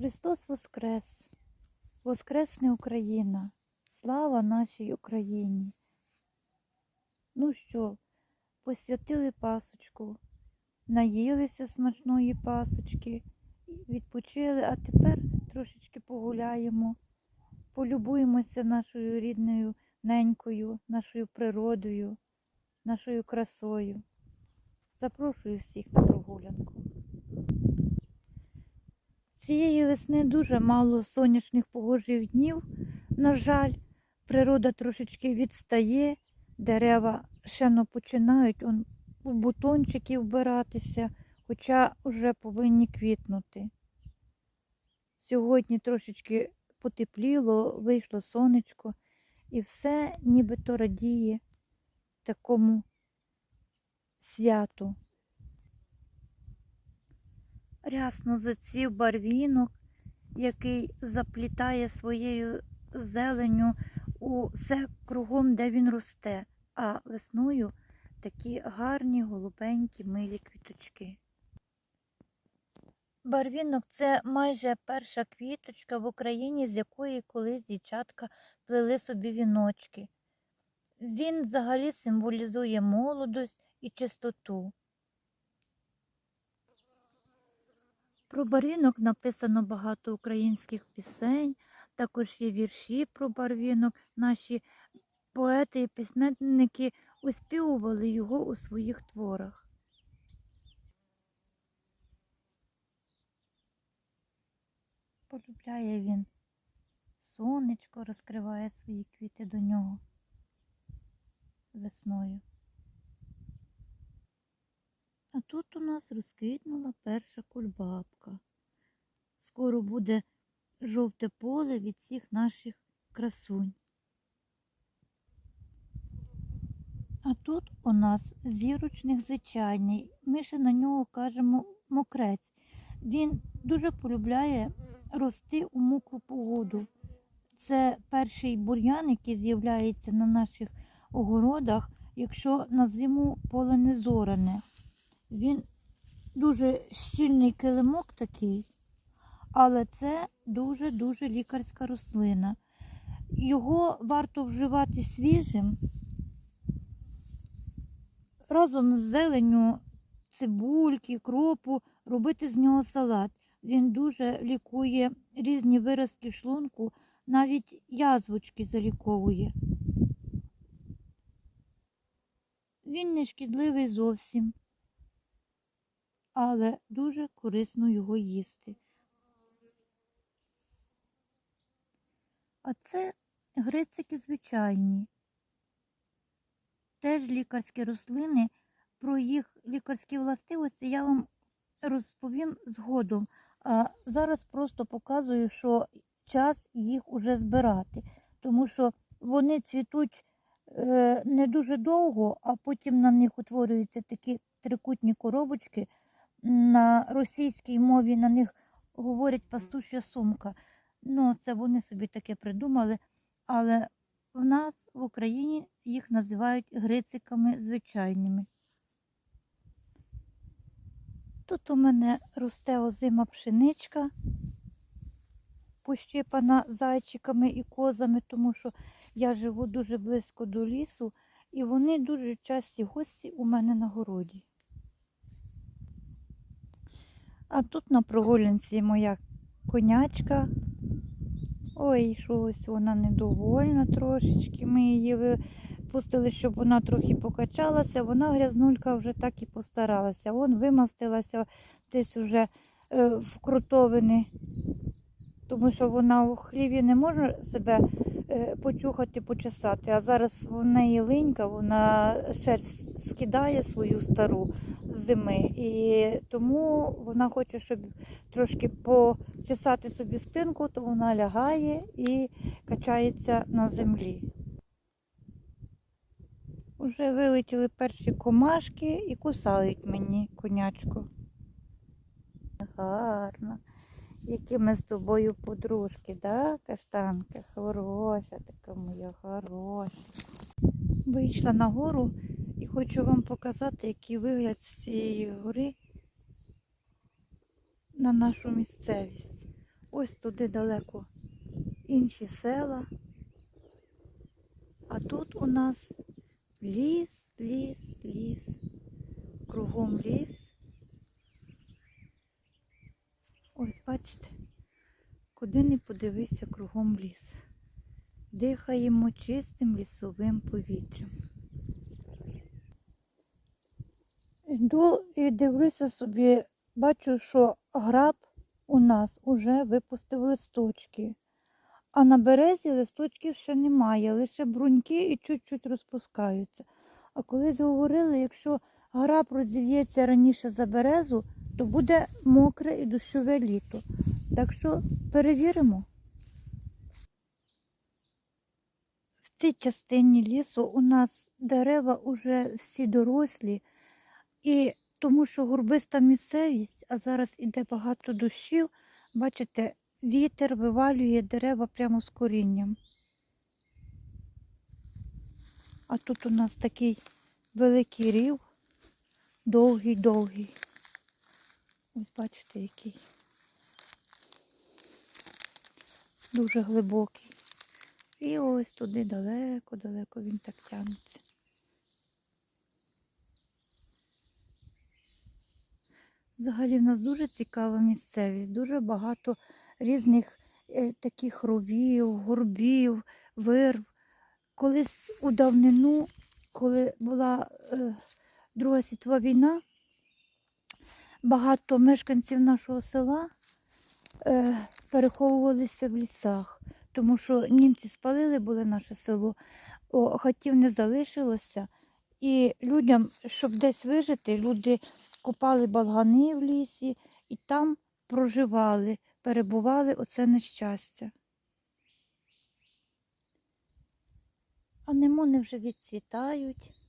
Христос Воскрес! Воскресне Україна! Слава нашій Україні! Ну що, посвятили пасочку, наїлися смачної пасочки, відпочили, а тепер трошечки погуляємо, полюбуємося нашою рідною ненькою, нашою природою, нашою красою. Запрошую всіх на прогулянку. Цієї весни дуже мало сонячних погожих днів. На жаль, природа трошечки відстає, дерева ще не починають он, у бутончики вбиратися, хоча вже повинні квітнути. Сьогодні трошечки потепліло, вийшло сонечко, і все нібито радіє такому святу. Рясно зацвів барвінок, який заплітає своєю зеленю усе кругом, де він росте, а весною такі гарні голубенькі милі квіточки. Барвінок це майже перша квіточка в Україні, з якої колись дівчатка плели собі віночки. Він взагалі символізує молодость і чистоту. Про барвінок написано багато українських пісень, також є вірші про барвінок. Наші поети і письменники оспівували його у своїх творах. Полюбляє він. Сонечко розкриває свої квіти до нього весною. А тут у нас розквітнула перша кульбабка. Скоро буде жовте поле від всіх наших красунь. А тут у нас зірочник звичайний. Ми ще на нього кажемо мокрець. Він дуже полюбляє рости у мокру погоду. Це перший бур'ян, який з'являється на наших огородах, якщо на зиму поле не зоране. Він дуже щільний килимок такий, але це дуже-дуже лікарська рослина. Його варто вживати свіжим. Разом з зеленню цибульки, кропу, робити з нього салат. Він дуже лікує різні виразки шлунку, навіть язвочки заліковує. Він не шкідливий зовсім, але дуже корисно його їсти. А це грицики звичайні. Теж лікарські рослини. Про їх лікарські властивості я вам розповім згодом. А зараз просто показую, що час їх уже збирати, тому що вони цвітуть е, не дуже довго, а потім на них утворюються такі трикутні коробочки. На російській мові на них говорять пастушя сумка. Ну, це вони собі таке придумали, але в нас в Україні їх називають грициками звичайними. Тут у мене росте озима пшеничка, пощипана зайчиками і козами, тому що я живу дуже близько до лісу, і вони дуже часті гості у мене на городі. А тут на прогулянці моя конячка. Ой, щось вона недовольна трошечки. Ми її випустили, щоб вона трохи покачалася. Вона грязнулька вже так і постаралася. Вон вимастилася десь уже е, в крутовини, тому що вона у хліві не може себе е, почухати, почесати. А зараз в неї линька, вона шерсть скидає свою стару зими. І тому вона хоче, щоб трошки почесати собі спинку, то вона лягає і качається на землі. Уже вилетіли перші комашки і кусають мені конячку. Гарно. Які ми з тобою подружки, да, каштанка? Хороша така моя, хороша. Вийшла на гору і хочу вам показати, який вигляд з цієї гори на нашу місцевість. ось туди далеко інші села. А тут у нас ліс, ліс, ліс, кругом ліс. Ось бачите, куди не подивися кругом ліс. Дихаємо чистим лісовим повітрям. Йду і дивлюся собі, бачу, що граб у нас уже випустив листочки. А на березі листочків ще немає, лише бруньки і чуть-чуть розпускаються. А колись говорили, якщо граб розів'ється раніше за березу, то буде мокре і дощове літо. Так що перевіримо. В цій частині лісу у нас дерева вже всі дорослі, і тому що горбиста місцевість, а зараз іде багато дощів, бачите, вітер вивалює дерева прямо з корінням. А тут у нас такий великий рів, довгий-довгий. Ось бачите, який. Дуже глибокий. І ось туди далеко-далеко він так тягнеться. Взагалі в нас дуже цікава місцевість, дуже багато різних е, таких ровів, горбів, вирв. Колись у давнину, коли була е, Друга світова війна, багато мешканців нашого села е, переховувалися в лісах, тому що німці спалили були наше село, хатів не залишилося. І людям, щоб десь вижити, люди копали балгани в лісі і там проживали, перебували оце нещастя. Анемони вже відцвітають,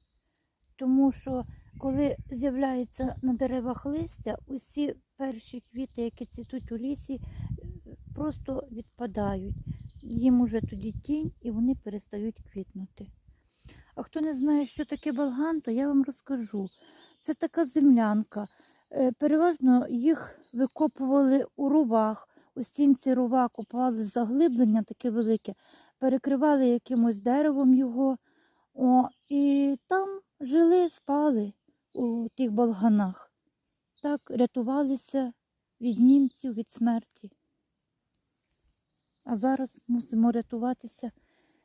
тому що коли з'являється на деревах листя, усі перші квіти, які цвітуть у лісі, просто відпадають. Їм уже тоді тінь і вони перестають квітнути. А хто не знає, що таке балган, то я вам розкажу. Це така землянка. Е, Переважно їх викопували у рувах. У стінці рува купували заглиблення таке велике, перекривали якимось деревом його. О, і там жили, спали у тих балганах. Так рятувалися від німців, від смерті. А зараз мусимо рятуватися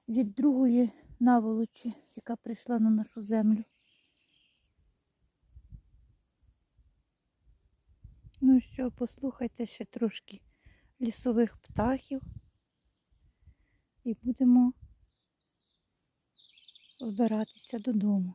від другої наволочі, яка прийшла на нашу землю. Ну що, послухайте ще трошки лісових птахів і будемо збиратися додому.